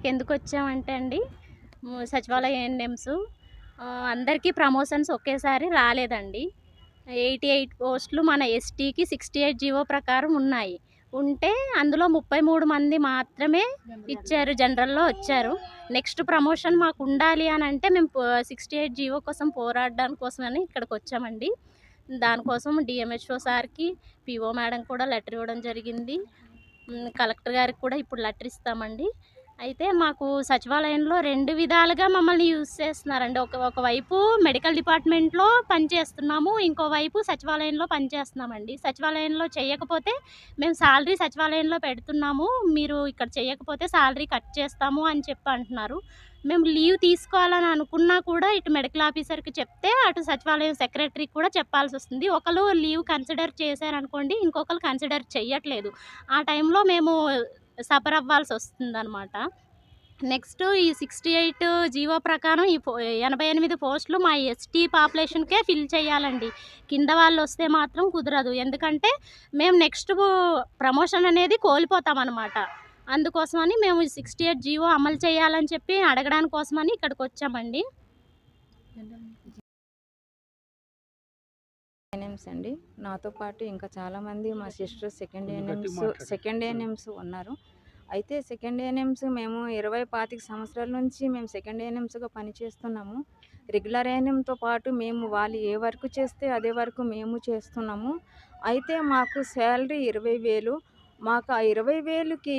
ఇక్కడికి ఎందుకు వచ్చామంటే అండి సచివాలయ ఎన్ఎంస్ అందరికీ ప్రమోషన్స్ ఒకేసారి రాలేదండి. ఎయిటీ ఎయిట్ పోస్టులు మన ఎస్టీకి సిక్స్టీ ఎయిట్ జీవో ప్రకారం ఉన్నాయి. ఉంటే అందులో ముప్పై మూడు మంది మాత్రమే ఇచ్చారు జనరల్లో వచ్చారు. నెక్స్ట్ ప్రమోషన్ మాకు ఉండాలి అని అంటే మేము సిక్స్టీ ఎయిట్ జీవో కోసం పోరాడడానికి కోసమని ఇక్కడికి వచ్చామండి. దానికోసం డిఎంహెచ్ఓ సార్కి పిఓ మేడం కూడా లెటర్ ఇవ్వడం జరిగింది. కలెక్టర్ గారికి కూడా ఇప్పుడు లెటర్ ఇస్తామండి. అయితే మాకు సచివాలయంలో రెండు విధాలుగా మమ్మల్ని యూజ్ చేస్తున్నారండి. ఒక ఒకవైపు మెడికల్ డిపార్ట్మెంట్లో పనిచేస్తున్నాము ఇంకోవైపు సచివాలయంలో పనిచేస్తున్నామండి సచివాలయంలో చేయకపోతే మేము శాలరీ సచివాలయంలో పెడుతున్నాము మీరు ఇక్కడ చేయకపోతే శాలరీ కట్ చేస్తాము అని చెప్పి అంటున్నారు. మేము లీవ్ తీసుకోవాలని అనుకున్నా కూడా ఇటు మెడికల్ ఆఫీసర్కి చెప్తే అటు సచివాలయం సెక్రటరీకి కూడా చెప్పాల్సి వస్తుంది. ఒకరు లీవ్ కన్సిడర్ చేశారనుకోండి ఇంకొకరు కన్సిడర్ చేయట్లేదు ఆ టైంలో మేము సఫర్ అవ్వాల్సి వస్తుందన్నమాట నెక్స్ట్ ఈ సిక్స్టీ ఎయిట్ జీవో ప్రకారం ఈ ఎనభై ఎనిమిది పోస్టులు మా ఎస్టీ పాపులేషన్కే ఫిల్ చేయాలండి. కింద వాళ్ళు వస్తే మాత్రం కుదరదు. ఎందుకంటే మేము నెక్స్ట్ ప్రమోషన్ అనేది కోల్పోతామన్నమాట. అందుకోసమని మేము సిక్స్టీ ఎయిట్ జీవో అమలు చేయాలని చెప్పి అడగడానికి కోసమని ఇక్కడికి వచ్చామండి ఏఎన్ఎంస్ అండి. నాతో పాటు ఇంకా చాలామంది మా సిస్టర్ సెకండ్ మాట్లాడు. సెకండ్ ఏఎన్ఎంస్ ఉన్నారు. అయితే సెకండ్ ఏఎన్ఎంస్ మేము ఇరవై పాతిక సంవత్సరాల నుంచి మేము సెకండ్ ఏఎన్ఎంస్గా పనిచేస్తున్నాము. రెగ్యులర్ ఏఎన్ఎంతో పాటు మేము వాళ్ళు ఏ వర్క్ చేస్తే అదే వరకు మేము చేస్తున్నాము. అయితే మాకు శాలరీ ఇరవై వేలు మాకు ఆ ఇరవై వేలుకి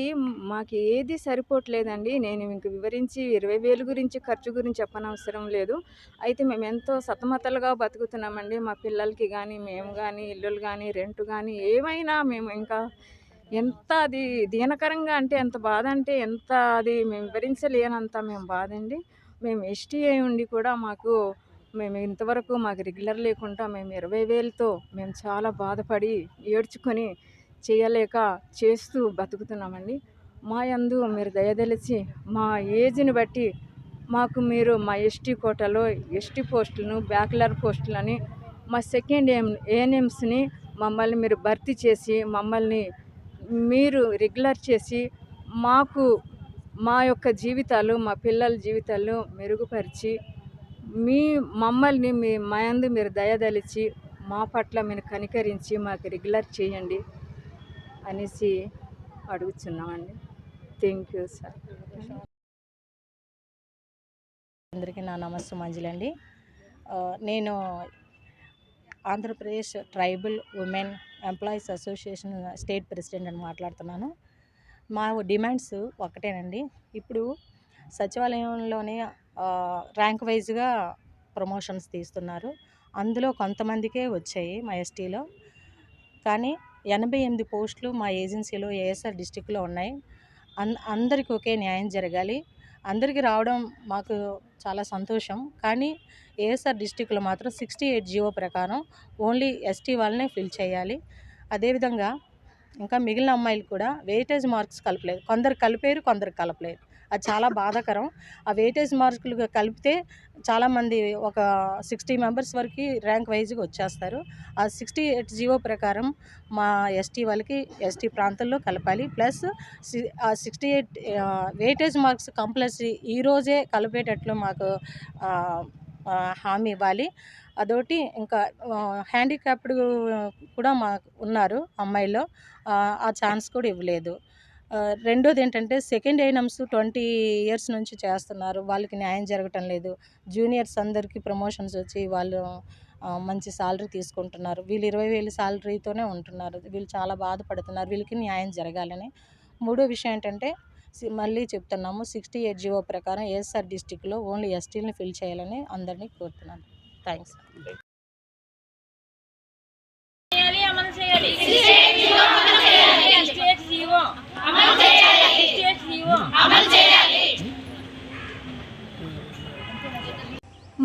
మాకు ఏది సరిపోవట్లేదండి. నేను ఇంక వివరించి ఇరవై వేలు గురించి ఖర్చు గురించి చెప్పనవసరం లేదు. అయితే మేము ఎంతో సతమతలుగా బతుకుతున్నామండి. మా పిల్లలకి కానీ మేము కానీ ఇల్లులు కానీ రెంట్ కానీ ఏమైనా మేము ఇంకా ఎంత అది దీనకరంగా అంటే ఎంత బాధ అంటే ఎంత అది మేము వివరించలేనంత మేము బాధ అండి మేము ఎస్టీ అయి ఉండి కూడా మాకు మేము ఇంతవరకు మాకు రెగ్యులర్ లేకుండా మేము ఇరవై వేలతో మేము చాలా బాధపడి ఏడ్చుకొని చేయలేక చేస్తూ బతుకుతున్నామండి. మా యందు మీరు దయదలిచి మా ఏజ్ని బట్టి మాకు మీరు మా ఎస్టీ కోటాలో ఎస్టీ పోస్టులను బ్యాక్లర్ పోస్టులని మా సెకండ్ ఏం ఏఎన్ఎంస్ని మమ్మల్ని మీరు భర్తీ చేసి మమ్మల్ని మీరు రెగ్యులర్ చేసి మాకు మా యొక్క జీవితాలు మా పిల్లల జీవితాలు మెరుగుపరిచి మీ మమ్మల్ని మీ మయందు మీరు దయదలిచి మా పట్ల మీరు కనికరించి మాకు రెగ్యులర్ చేయండి. అనేసి అడుగుతున్నామండి థ్యాంక్ యూ సార్ అందరికీ నా నమస్తే మంజులండి. నేను Andhra Pradesh tribal women employees association state president అని మాట్లాడుతున్నాను. మా డిమాండ్స్ ఒకటేనండి. ఇప్పుడు సచివాలయంలోనే ర్యాంక్ వైజ్గా ప్రమోషన్స్ తీస్తున్నారు. అందులో కొంతమందికే వచ్చాయి మా ఎస్టీలో. కానీ ఎనభై ఎనిమిది పోస్టులు మా ఏజెన్సీలో ఏఎస్ఆర్ డిస్టిక్లో ఉన్నాయి. అన్ అందరికీ ఒకే న్యాయం జరగాలి. అందరికీ రావడం మాకు చాలా సంతోషం. కానీ ఏఎస్ఆర్ డిస్టిక్లో మాత్రం సిక్స్టీ ఎయిట్ జీవో ప్రకారం ఓన్లీ ఎస్టీ వాళ్ళనే ఫిల్ చేయాలి. అదేవిధంగా ఇంకా మిగిలిన అమ్మాయిలు కూడా వెయిటేజ్ మార్క్స్ కలపలేదు. కొందరు కలిపారు కొందరు కలపలేదు. అది చాలా బాధాకరం. ఆ వెయిటేజ్ మార్కులు కలిపితే చాలామంది ఒక సిక్స్టీ మెంబర్స్ వరకు ర్యాంక్ వైజ్గా వచ్చేస్తారు. ఆ సిక్స్టీ ఎయిట్ జీవో ప్రకారం మా ఎస్టీ వాళ్ళకి ఎస్టీ ప్రాంతంలో కలపాలి. ప్లస్ సి- ఆ sixty eight weightage marks compulsory ఈరోజే కలిపేటట్లు మాకు హామీ ఇవ్వాలి. అదొకటి ఇంకా హ్యాండిక్యాప్డ్ కూడా మాకు ఉన్నారు అమ్మాయిలో ఆ, ఛాన్స్ కూడా ఇవ్వలేదు. రెండోది ఏంటంటే సెకండ్ ఐనమ్స్ ట్వంటీ ఇయర్స్ నుంచి చేస్తున్నారు. వాళ్ళకి న్యాయం జరగటం లేదు. జూనియర్స్ అందరికీ ప్రమోషన్స్ వచ్చి వాళ్ళు మంచి సాలరీ తీసుకుంటున్నారు. వీళ్ళు ఇరవై వేలు సాలరీతోనే ఉంటున్నారు. వీళ్ళు చాలా బాధపడుతున్నారు. వీళ్ళకి న్యాయం జరగాలని. మూడో విషయం ఏంటంటే సి- మళ్ళీ చెప్తున్నాము సిక్స్టీ ఎయిట్ జీవో ప్రకారం ఏఎస్ఆర్ డిస్టిక్లో ఓన్లీ ఎస్టీని ఫిల్ చేయాలని అందరినీ కోరుతున్నాను. థ్యాంక్స్.